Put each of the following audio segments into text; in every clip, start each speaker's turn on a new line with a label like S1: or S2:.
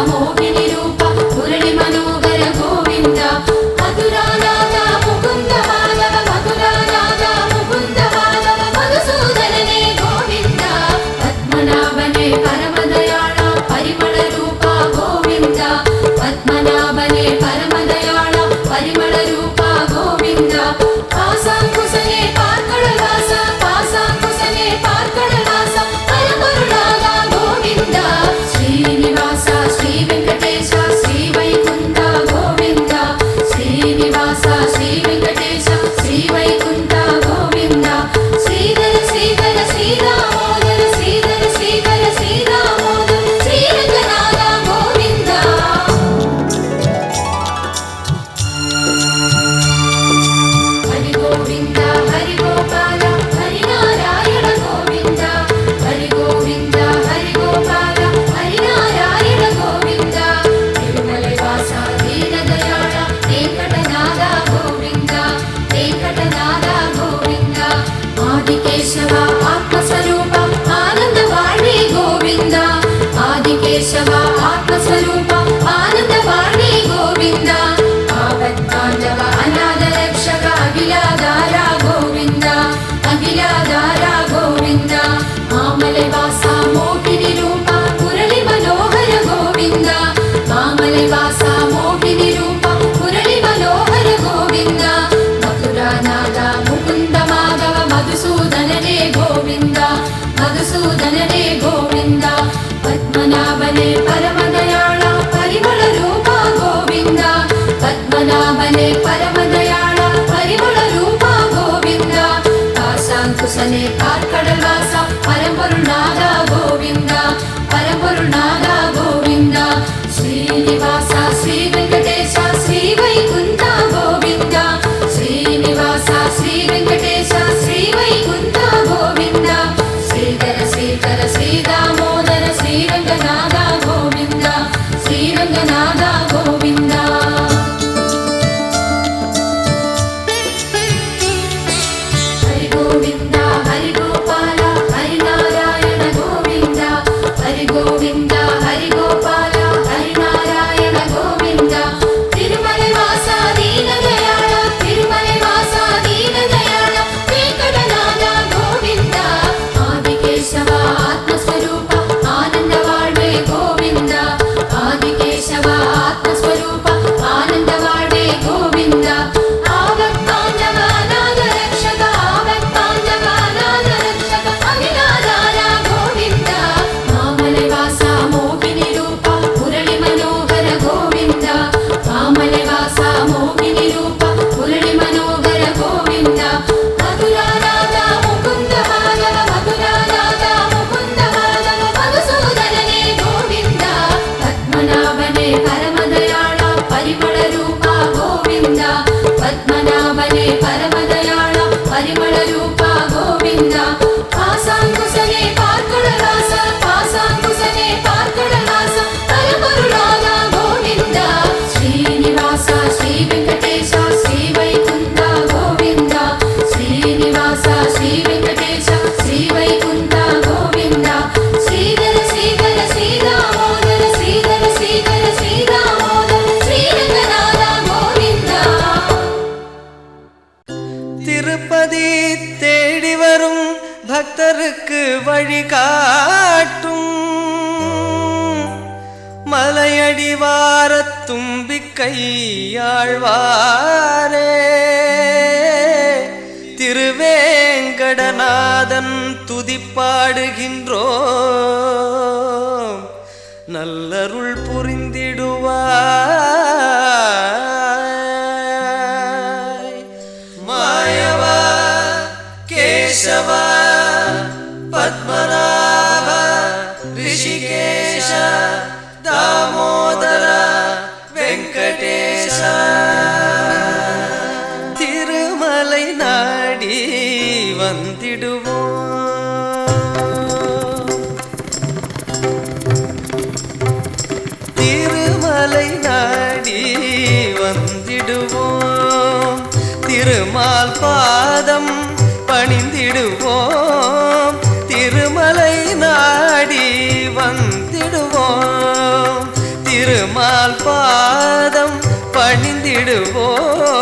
S1: amor, menino. సంకుశనే పరమదయాళ పరిమళ రూప గోవింద. ఆ సంకుశనే కార్కడవాస పరమరుణాద గోవింద. పరమరుణాద గోవింద. శ్రీనివాస శ్రీ
S2: கையாழ்வா பாதம் பணிந்திடுவோம். திருமலை நாடி வந்திடுவோம். திருமால் பாதம் பணிந்திடுவோம்.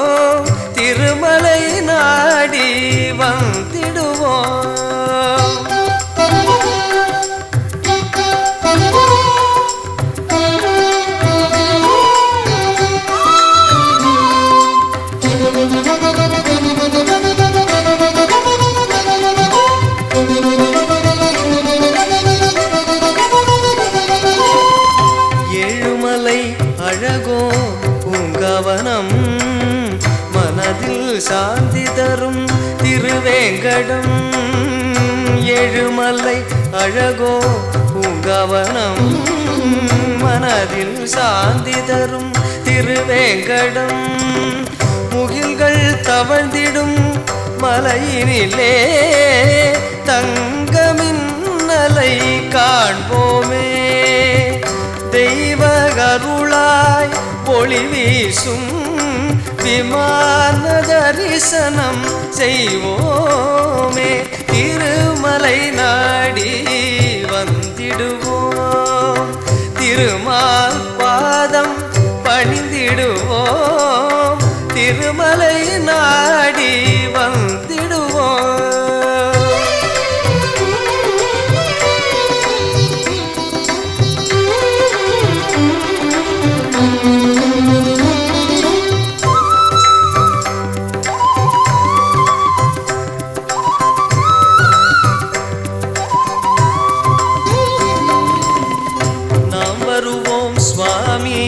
S2: திருவேங்கடம் முகில்கள் தவழ்ந்திடும் மலையினிலே. தங்கமின் நலை காண்போமே. தெய்வ கருளாய் ஒளி வீசும் விமான தரிசனம் செய்வோமே. திருமலை நாடி வந்திடுவோம். திருமால் பாதம் வந்திடுவோம் திருமலை நாடி வந்திடுவோம். நாம் வருவோம் சுவாமி.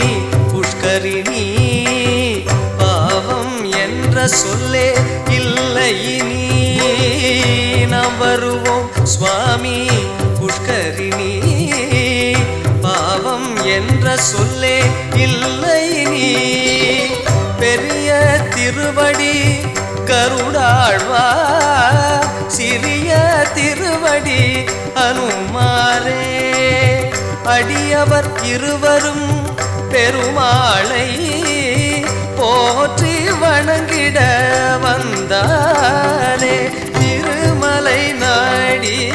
S2: புஷ்கரிணி பாவம் என்ற சொல்லே இல்லை நீ நாம் வருவோம் சுவாமி புஷ்கரிணி பாவம் என்ற சொல்லே இல்லை நீ பெரிய திருவடி கருடாழ்வா சிறிய திருவடி அனுமாரே அடியவர் இருவரும் பெருமாளை போற்றி வணங்கிட வந்தாரே திருமலை நாடி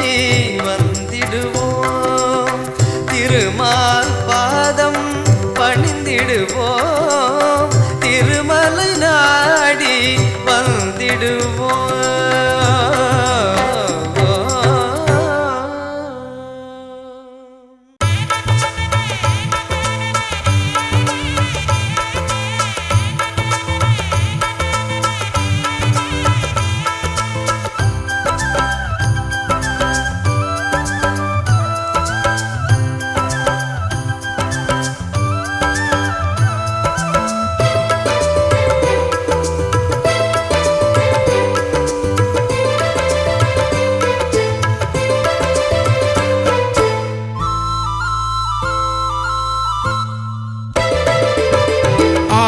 S2: வந்திடுவோம். திருமால் பாதம் பணிந்திடுவோம். திருமலை நாடி வந்திடுவோம்.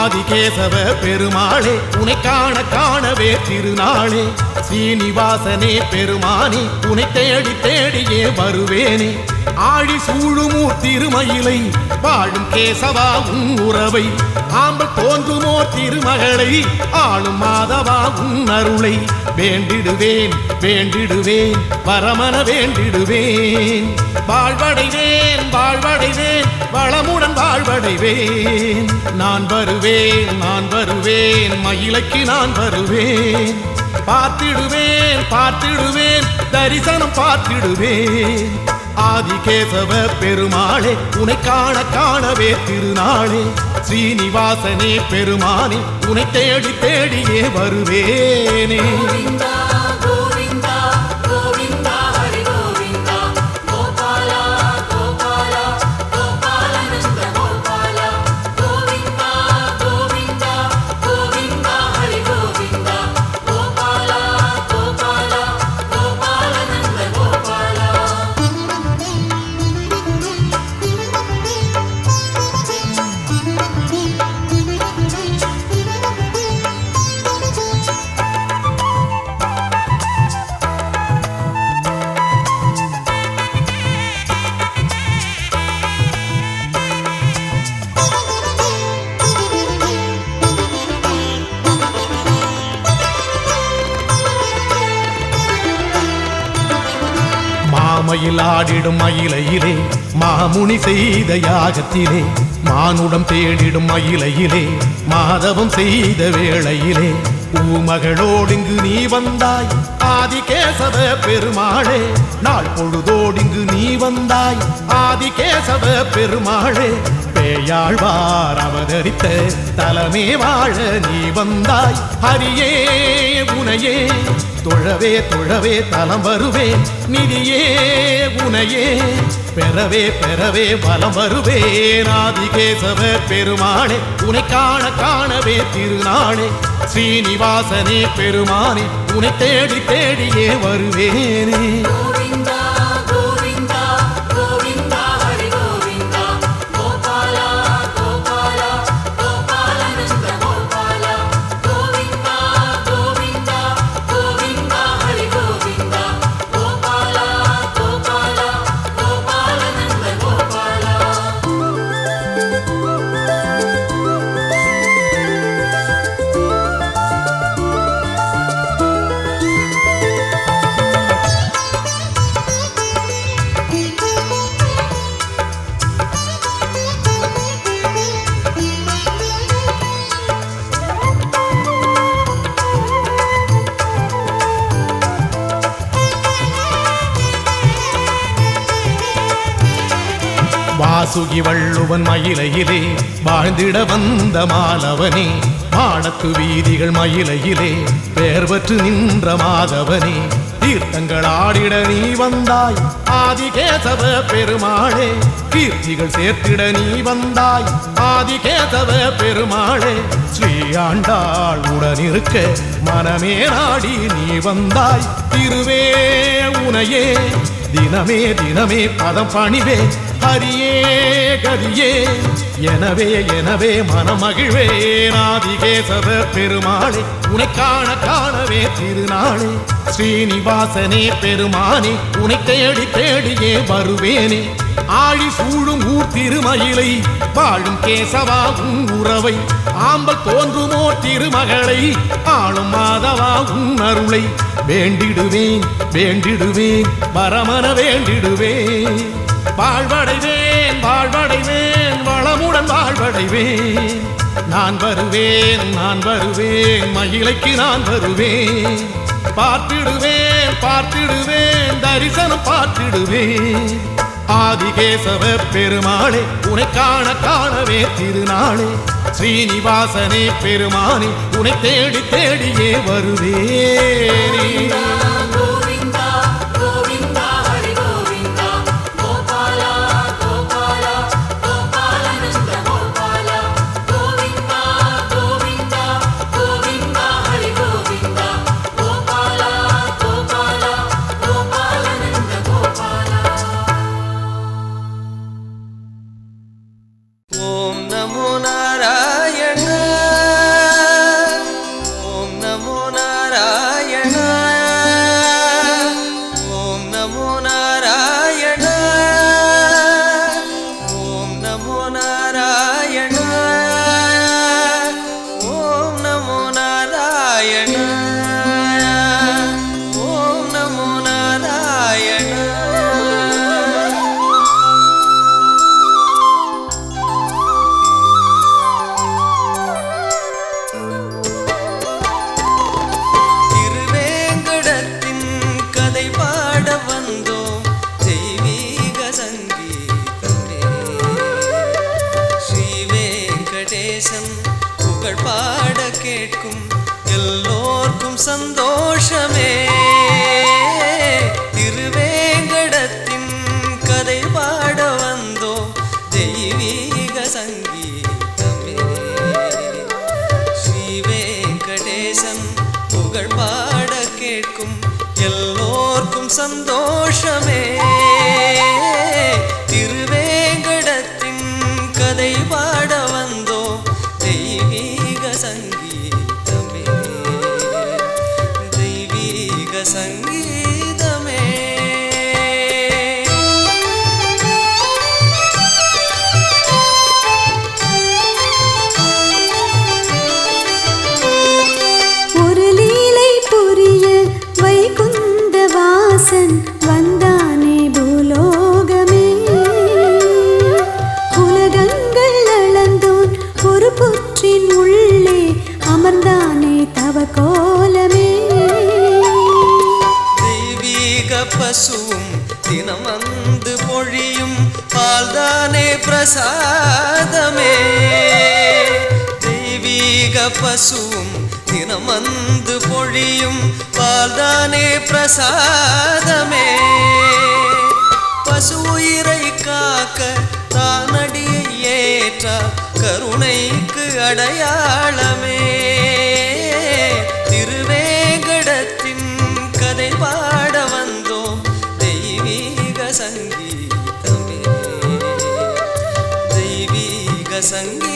S3: ஆதிகேசவ பெருமாளே உனை காண காணவே திருநாளே. சீனிவாசனே பெருமானே உனை தேடி தேடியே வருவேனே. ஆழி சூழுமூர் திருமயிலை வாழும் கேசவா உன் உறவை. ஆம்பல் தோன்றுமோ திருமகளை ஆளும் மாதவா உன் அருளை. வேண்டிடுவேன் வேண்டிடுவேன் பரமன வேண்டிடுவேன். வாழ்வடைவேன் வாழ்வடைவேன். வளமுடன் வாழ்வடைவேன். நான் வருவேன் நான் வருவேன் மயிலைக்கு நான் வருவேன். பார்த்திடுவேன் பார்த்திடுவேன் தரிசனம் பார்த்திடுவேன். ஆதிகேசவ பெருமாளே உனை காண காணவே திருநாளே. ஸ்ரீனிவாசனே பெருமானே உனை தேடி தேடியே வருவேனே. மாமையில் ஆடிடும் மயிலையிலே மாமுனி செய்த யாகத்திலே மானுடம் தேடிடும் மயிலையிலே மாதவம் செய்த வேளையிலே பூமகளோடிங்கு நீ வந்தாய் ஆதிகேசவ பெருமாளே நாள் பொழுதோடிங்கு நீ வந்தாய் ஆதிகேசவ பெருமாளே பேயாழ்வார் அவதரித்த தலமே வாழ நீ வந்தாய். ஹரியே உனையே தொழவே தொழவே தலம் வருவேன் நிதியே உனையே பெறவே பெறவே பலம் வருவேன் ஆதிகேசவ பெருமானே உனை காண காணவே திருநாளே ஸ்ரீனிவாசனே பெருமானே உனை தேடி தேடியே வருவேனே. வாசுகி வள்ளுவன் மயிலையிலே வாழ்ந்திட வந்த மாலவனே மாடத்து வீதிகள் மயிலையிலே பெயர் பெற்று நின்ற மாதவனே. தீர்த்தங்கள் ஆடிட நீ வந்தாய் ஆதிகேசவ பெருமாளே. கீர்த்திகள் சேர்த்திட நீ வந்தாய் ஆதிகேசவ பெருமாளே. ஸ்ரீ ஆண்டாள் உடன் மனமே நாடி நீ வந்தாய் திருவே உனையே. தினமே தினமே பதம் பணிவே ஹரியே கரியே எனவே எனவே மனமகிழ்வே நாதிகேசவ பெருமாளே. உனை காண காணவே திருநாளே. ஸ்ரீனிவாசனே பெருமானே உனை தேடி தேடியே வருவேனே. ஆழி சூழும் ஊர் திருமயிலை வாழும் கேசவா உன் உறவை. ஆம்பல் தோன்றுமோ திருமகளை ஆளும் மாதவா உன் அருளை. வேண்டிடுவேன் வேண்டிடுவேன் வரமன வேண்டிடுவேன். வாழ்வடைவேன் வாழ்வடைவேன் வளமுடன் வாழ்வடைவேன். நான் வருவேன் நான் வருவேன் மகிழைக்கு நான் வருவேன். பார்த்திடுவேன் பார்த்திடுவேன் தரிசனம் பார்த்திடுவேன். ஆதிகேசவ பெருமாளே உனை காண காணவே திருநாளே. ஸ்ரீனிவாசனே பெருமானே உனை தேடி தேடியே வருவேனே.
S2: எல்லோர்க்கும் பசுவும் தினமந்து பொழியும் பால்தானே பிரசாதமே. பசு உயிரை காக்க தானடியை ஏற்றா கருணைக்கு அடையாளமே. திருவேங்கடத்தின் கதை பாட வந்தோம் தெய்வீக சங்கீதமே. தெய்வீக சங்கீதமே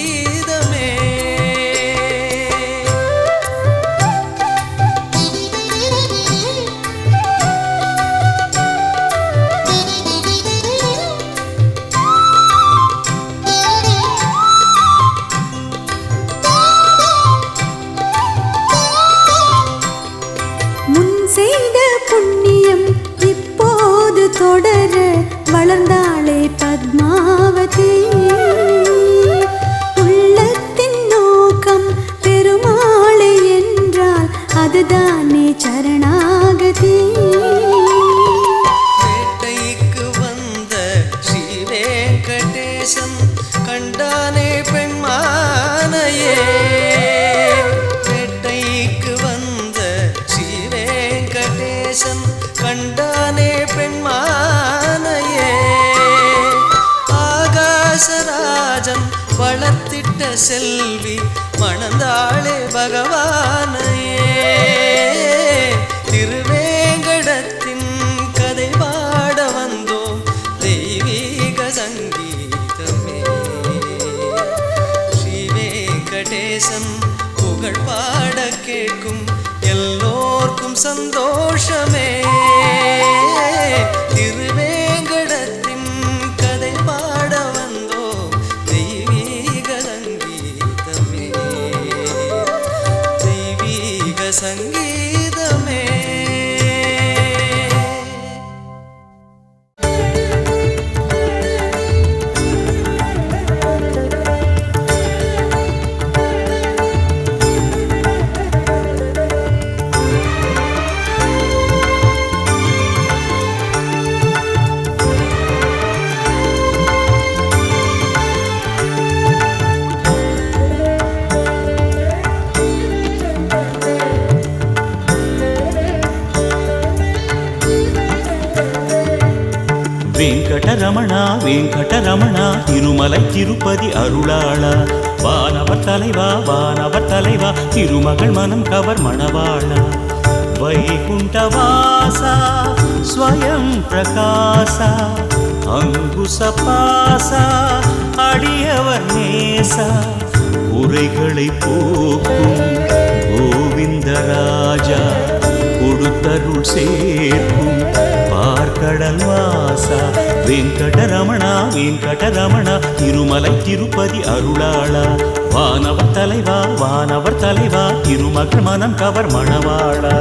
S2: செல்வி மணந்தாளே பகவானையே. திருவேங்கடத்தின் கதை பாட வந்தோம் தெய்வீக சங்கீதமே. ஸ்ரீ வெங்கடேசன் புகழ் பாட கேட்கும் எல்லோர்க்கும் சந்தோஷம்
S4: வெங்கடரமணா வெங்கடரமணா திருமலை திருப்பதி அருளாளா. வானவர் தலைவா வானவர் தலைவா திருமகள் மனம் கவர் மணவாளா. வைகுண்டவாசா ஸ்வயம் பிரகாசா. அங்குசபாசா அடியவர் நேசா. உரைகளை போக்கும் கோவிந்தராஜா கொடுத்தருள் சேர்க்கும் கடல் வாசா. வெங்கடரமணா வெங்கடரமணா திருமலை திருப்பதி அருளாளா. வானவர் தலைவா வானவர் தலைவா திருமகள் மனம் கவர் மணவாளா.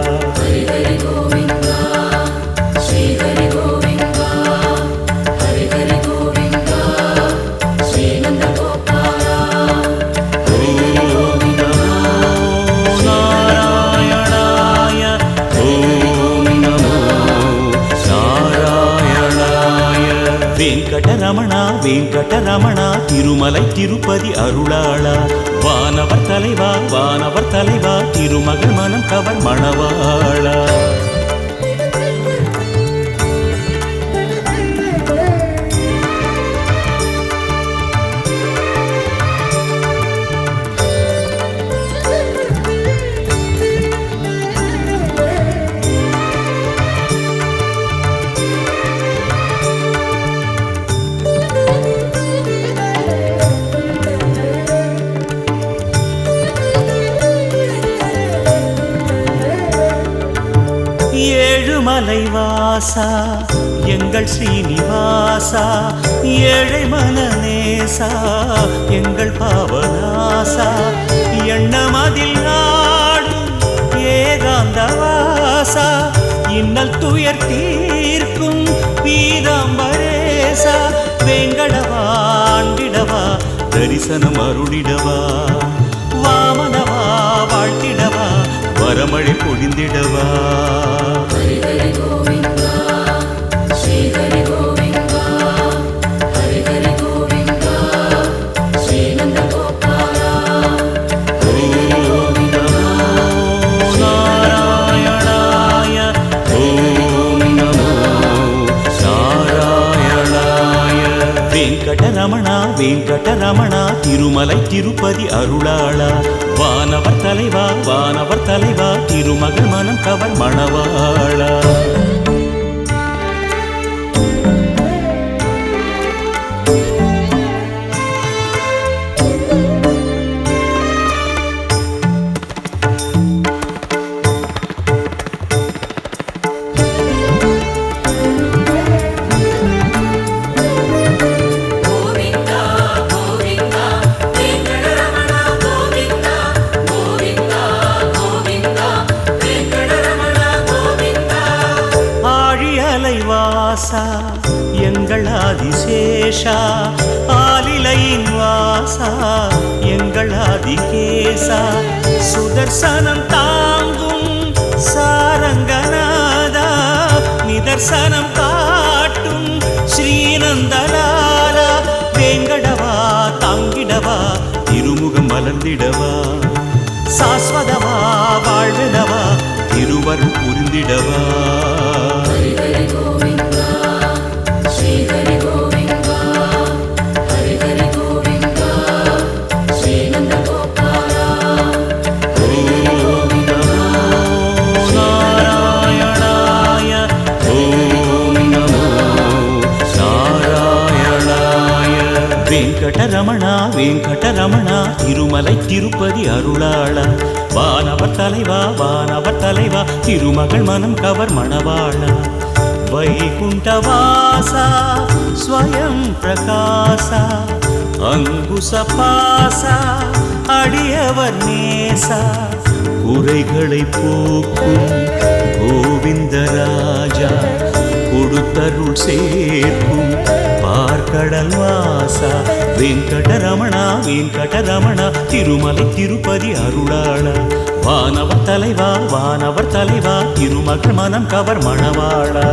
S4: வெங்கடரமணா திருமலை திருப்பதி அருளாளா. வானவர் தலைவா வானவர் தலைவா திருமகள் மனம் கவர் மணவாளா. ஏழுமலை எங்கள் ஸ்ரீனிவாசா ஏழை மனநேசா எங்கள் பாவநாசா. எண்ணமதில் நாடும் ஏகாந்தவாசா இன்னல் துயர் தீர்க்கும் பீதாம்பரேசா. வேங்கடவாண்டிடவா தரிசனம் அருளிடவா. நமோ நாராயணாய வெங்கடரமணா வெங்கடரமணா திருமலை திருப்பதி அருளா. நிதர்சனம் தாங்கும் சாரங்கநாதா நிதர்சனம் காட்டும் ஸ்ரீநந்தலாலா வேங்கடவா தாங்கிடவா திருமுகம் மலர்ந்திடவா. சாஸ்வதவா வாழ்வதவா திருவருள் புரிந்திடவா. அருளாளா. வானவர் தலைவா வானவர் தலைவா திருமகள் மனம் கவர் மணவாளா. வைகுண்டவாசா ஸ்வயம் பிரகாசா. அங்குசபாசா அடியவர் நேசா. குறைகளை போக்கும் கோவிந்தராஜா கொடுத்தருள் சேர்க்கும் கடல் வாசா வெங்கடரமணா வெங்கடரமணா திருமலை திருப்பதி அருளாளா. வானவர் தலைவா வானவர் தலைவா திருமகள் மனம் கவர் மணவாளா.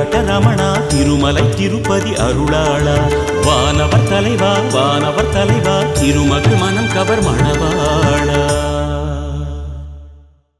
S4: வெங்கடரமணா திருமலை திருப்பதி அருளாளா. வானவர் தலைவா வானவர் தலைவா திருமகள் மனம் கவர் மணவாளா.